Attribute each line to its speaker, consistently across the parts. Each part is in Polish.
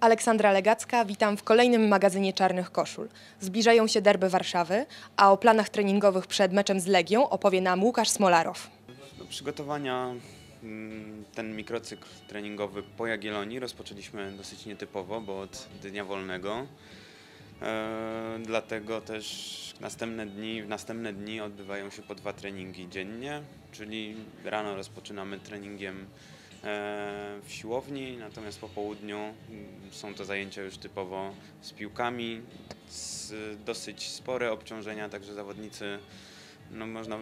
Speaker 1: Aleksandra Legacka, witam w kolejnym magazynie Czarnych Koszul. Zbliżają się derby Warszawy, a o planach treningowych przed meczem z Legią opowie nam Łukasz Smolarow.
Speaker 2: Do przygotowania mm, ten mikrocykl treningowy po Jagiellonii rozpoczęliśmy dosyć nietypowo, bo od dnia wolnego. E, dlatego też następne dni, w następne dni odbywają się po dwa treningi dziennie, czyli rano rozpoczynamy treningiem w siłowni, natomiast po południu mm, są to zajęcia już typowo z piłkami, z dosyć spore obciążenia, także zawodnicy no można,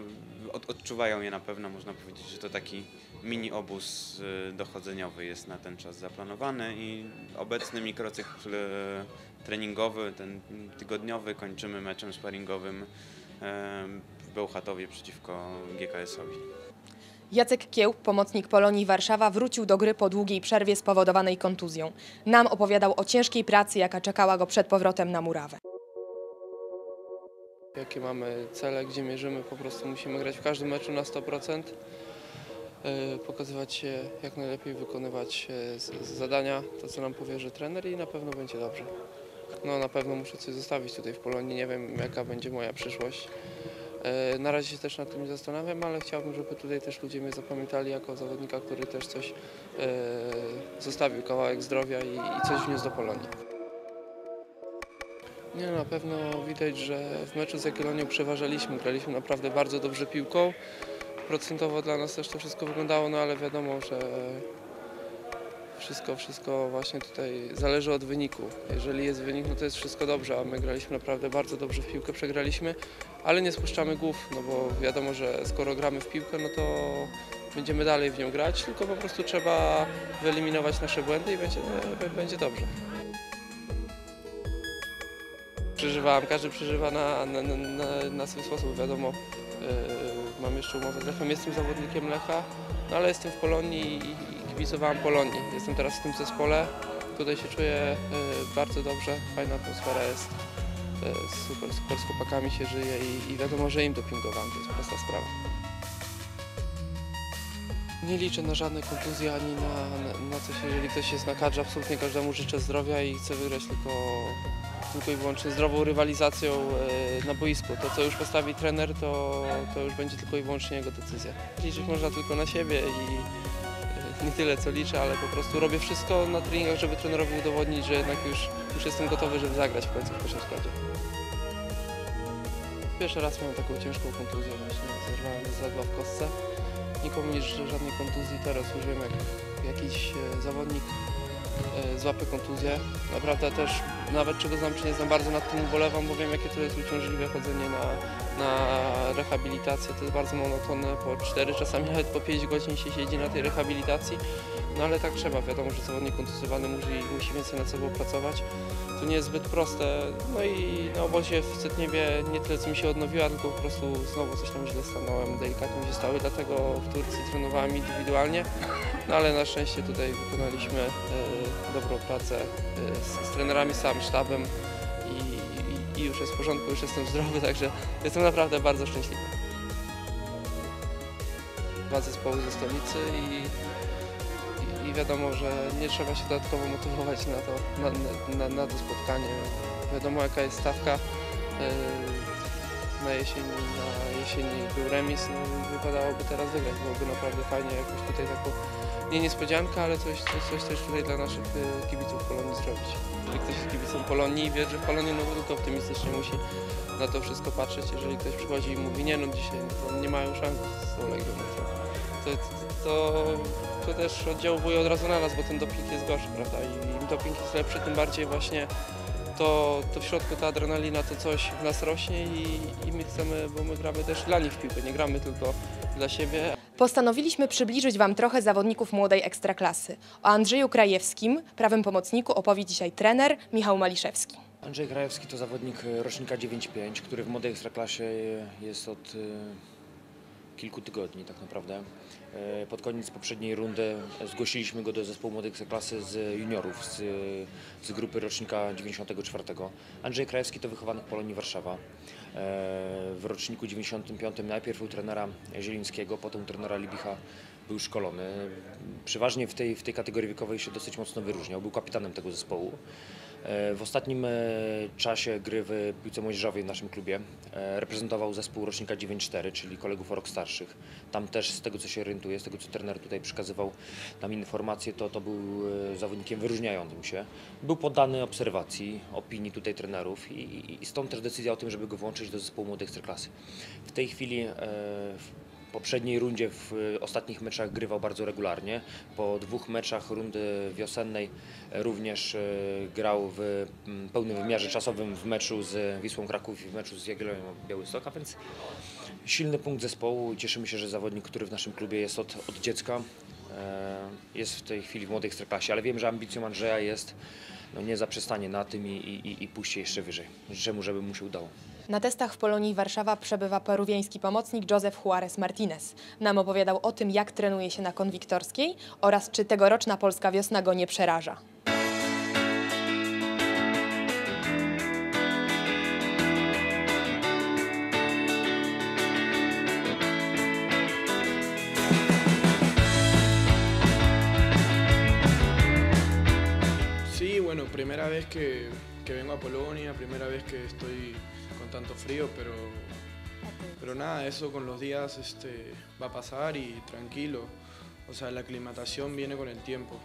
Speaker 2: od, odczuwają je na pewno, można powiedzieć, że to taki mini obóz y, dochodzeniowy jest na ten czas zaplanowany i obecny mikrocykl y, treningowy, ten tygodniowy kończymy meczem sparingowym y, w Bełchatowie przeciwko GKS-owi.
Speaker 1: Jacek Kiełb, pomocnik Polonii Warszawa, wrócił do gry po długiej przerwie spowodowanej kontuzją. Nam opowiadał o ciężkiej pracy, jaka czekała go przed powrotem na murawę.
Speaker 3: jakie mamy cele, gdzie mierzymy. Po prostu musimy grać w każdym meczu na 100%, yy, pokazywać się jak najlepiej, wykonywać zadania, to co nam powierzy trener i na pewno będzie dobrze. No na pewno muszę coś zostawić tutaj w Polonii, nie wiem jaka będzie moja przyszłość. Yy, Na razie się też nad tym nie zastanawiam, ale chciałbym, żeby tutaj też ludzie mnie zapamiętali jako zawodnika, który też coś yy, zostawił, kawałek zdrowia i, coś wniósł do Polonii. Nie, na pewno widać, że w meczu z Jagiellonią przeważaliśmy, graliśmy naprawdę bardzo dobrze piłką. Procentowo dla nas też to wszystko wyglądało, no ale wiadomo, że wszystko, wszystko właśnie tutaj zależy od wyniku. Jeżeli jest wynik, no to jest wszystko dobrze, a my graliśmy naprawdę bardzo dobrze w piłkę, przegraliśmy, ale nie spuszczamy głów, no bo wiadomo, że skoro gramy w piłkę, no to będziemy dalej w nią grać, tylko po prostu trzeba wyeliminować nasze błędy i będzie, będzie dobrze. Przeżywałem, każdy przeżywa na, na, na, na, swój sposób, wiadomo. Yy, mam jeszcze umowę z Lechem, jestem zawodnikiem Lecha, no ale jestem w Polonii i kibicowałem Polonii. Jestem teraz w tym zespole, tutaj się czuję yy, bardzo dobrze, fajna atmosfera jest, yy, super, super z chłopakami się żyje i, i wiadomo, że im dopingowałem, to jest prosta sprawa. Nie liczę na żadne kontuzje ani na, na, na coś, jeżeli ktoś jest na kadrze, absolutnie każdemu życzę zdrowia i chcę wygrać tylko tylko i wyłącznie zdrową rywalizacją e, na boisku. To, co już postawi trener, to, to już będzie tylko i wyłącznie jego decyzja. Liczyć można tylko na siebie i e, nie tyle, co liczę, ale po prostu robię wszystko na treningach, żeby trenerowi udowodnić, że jednak już, już jestem gotowy, żeby zagrać w końcu w pierwszym składzie. Pierwszy raz miałem taką ciężką kontuzję, właśnie zerwałem zadła w kostce. Nikomu nie żadnej kontuzji, teraz już wiem, jak jakiś e, zawodnik e, złapie kontuzję. Naprawdę też, nawet czego znam czy nie znam, bardzo nad tym ubolewam, bo wiem jakie to jest uciążliwe chodzenie na, na rehabilitację. To jest bardzo monotonne, po 4, czasami nawet po 5 godzin się siedzi na tej rehabilitacji. No ale tak trzeba, wiadomo, że zawodnik kontuzjowany musi, musi więcej nad sobą pracować. To nie jest zbyt proste. No i na obozie w Cytniewie nie tyle co mi się odnowiła, tylko po prostu znowu coś tam źle stanąłem, delikatnie mi się stały, dlatego w Turcji trenowałem indywidualnie. No ale na szczęście tutaj wykonaliśmy e, dobrą pracę e, z, z trenerami, z całym sztabem i, i, i już jest w porządku, już jestem zdrowy, także jestem naprawdę bardzo szczęśliwy. Dwa zespoły ze stolicy i wiadomo, że nie trzeba się dodatkowo motywować na to, na, na, na to spotkanie. Wiadomo jaka jest stawka. e, Na jesieni, na jesieni był remis, no wypadałoby teraz wygrać. Byłoby naprawdę fajnie jakoś tutaj taką, nie niespodziankę, ale coś, coś, coś też tutaj dla naszych e, kibiców Polonii zrobić. Jeżeli ktoś jest kibicem Polonii i wierzy w Polonię, no tylko optymistycznie musi na to wszystko patrzeć. Jeżeli ktoś przychodzi i mówi, nie no dzisiaj no to nie mają szans z Olegią, no to, to, to, to też oddziałuje od razu na nas, bo ten doping jest gorszy, prawda? I im doping jest lepszy, tym bardziej właśnie to, to w środku ta adrenalina, to coś w nas rośnie i, i my chcemy, bo my gramy też dla nich w piłkę, nie gramy tylko dla siebie.
Speaker 1: Postanowiliśmy przybliżyć Wam trochę zawodników młodej ekstraklasy. O Andrzeju Krajewskim, prawym pomocniku, opowie dzisiaj trener Michał Maliszewski.
Speaker 4: Andrzej Krajewski to zawodnik rocznika 9-5, który w młodej ekstraklasie jest od e, kilku tygodni tak naprawdę. E, Pod koniec poprzedniej rundy zgłosiliśmy go do zespołu młodej ekstraklasy z juniorów, z, z grupy rocznika 94. Andrzej Krajewski to wychowanek Polonii Warszawa. E, W roczniku 95 najpierw u trenera Zielińskiego, potem u trenera Libicha był szkolony. Przeważnie w tej, w tej kategorii wiekowej się dosyć mocno wyróżniał. Był kapitanem tego zespołu. E, W ostatnim e, czasie gry w piłce młodzieżowej w naszym klubie e, reprezentował zespół rocznika 9-4, czyli kolegów o rok starszych. Tam też z tego co się orientuję, z tego co trener tutaj przekazywał nam informacje, to, to był zawodnikiem wyróżniającym się. Był poddany obserwacji, opinii tutaj trenerów i, i, i stąd też decyzja o tym, żeby go włączyć do zespołu młodej ekstraklasy. W tej chwili e, poprzedniej rundzie w e, ostatnich meczach grywał bardzo regularnie. Po dwóch meczach rundy wiosennej również e, grał w mm, pełnym wymiarze czasowym w meczu z Wisłą Kraków i w meczu z Jagiellonią Białystok, a więc silny punkt zespołu. Cieszymy się, że zawodnik, który w naszym klubie jest od, od dziecka, e, jest w tej chwili w młodej ekstraklasie, ale wiem, że ambicją Andrzeja jest no, nie zaprzestanie na tym i, i, i pójście jeszcze wyżej. Życzę mu, żeby mu się udało.
Speaker 1: Na testach w Polonii Warszawa przebywa peruwiański pomocnik Joseph Juarez Martinez. Nam opowiadał o tym, jak trenuje się na konwiktorskiej oraz czy tegoroczna polska wiosna go nie przeraża.
Speaker 5: Sí, bueno, primera vez que, que vengo a Polonia, primera vez que estoy con tanto frío, pero, pero nada, eso con los días este, va a pasar y tranquilo. O sea, la aclimatación viene con el tiempo.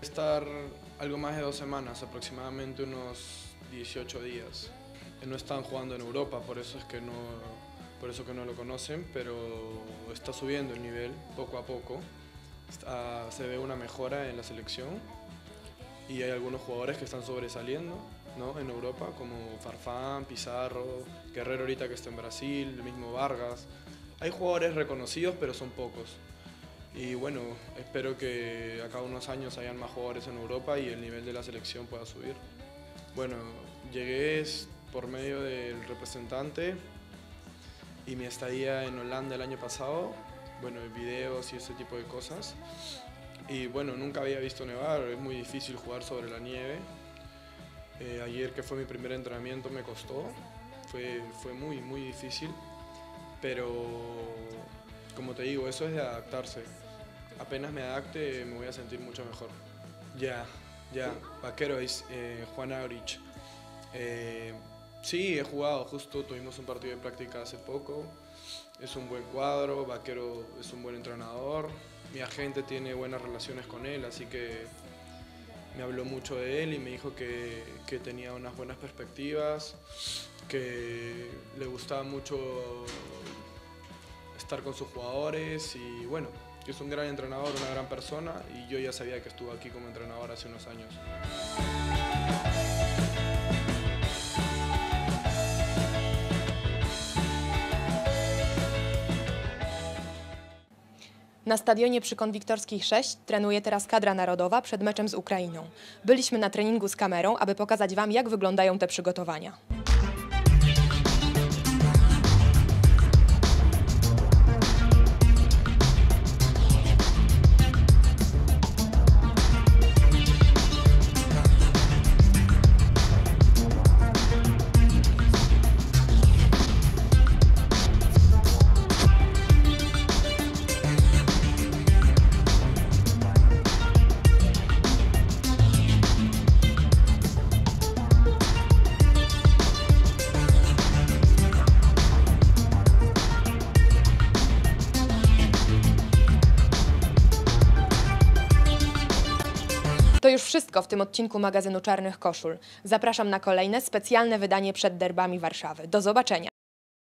Speaker 5: Estar algo más de dos semanas, aproximadamente unos 18 días. No están jugando en Europa, por eso es que no, por eso que no lo conocen, pero está subiendo el nivel poco a poco. Está- se ve una mejora en la selección y hay algunos jugadores que están sobresaliendo ¿no? en Europa, como Farfán, Pizarro, Guerrero ahorita que está en Brasil, el mismo Vargas. Hay jugadores reconocidos, pero son pocos. Y bueno, espero que acá unos años hayan más jugadores en Europa y el nivel de la selección pueda subir. Bueno, llegué por medio del representante y mi estadía en Holanda el año pasado, bueno, videos y ese tipo de cosas. Y bueno, nunca había visto nevar, es muy difícil jugar sobre la nieve. Eh, ayer que fue mi primer entrenamiento me costó, fue, fue muy, muy difícil, pero como te digo, eso es de adaptarse. Apenas me adapte me voy a sentir mucho mejor. Ya, ya, vaquero es eh, Juan Aurich. Eh, sí, he jugado, justo tuvimos un partido de práctica hace poco. Es un buen cuadro, Vaquero es un buen entrenador. Mi agente tiene buenas relaciones con él, así que me habló mucho de él y me dijo que, que tenía unas buenas perspectivas, que le gustaba mucho estar con sus jugadores y bueno, es un gran entrenador, una gran persona y yo ya sabía que estuvo aquí como entrenador hace unos años.
Speaker 1: Na stadionie przy Konwiktorskiej 6 trenuje teraz kadra narodowa przed meczem z Ukrainą. Byliśmy na treningu z kamerą, aby pokazać Wam, jak wyglądają te przygotowania. Wszystko w tym odcinku magazynu Czarnych Koszul. Zapraszam na kolejne specjalne wydanie przed derbami Warszawy. Do zobaczenia!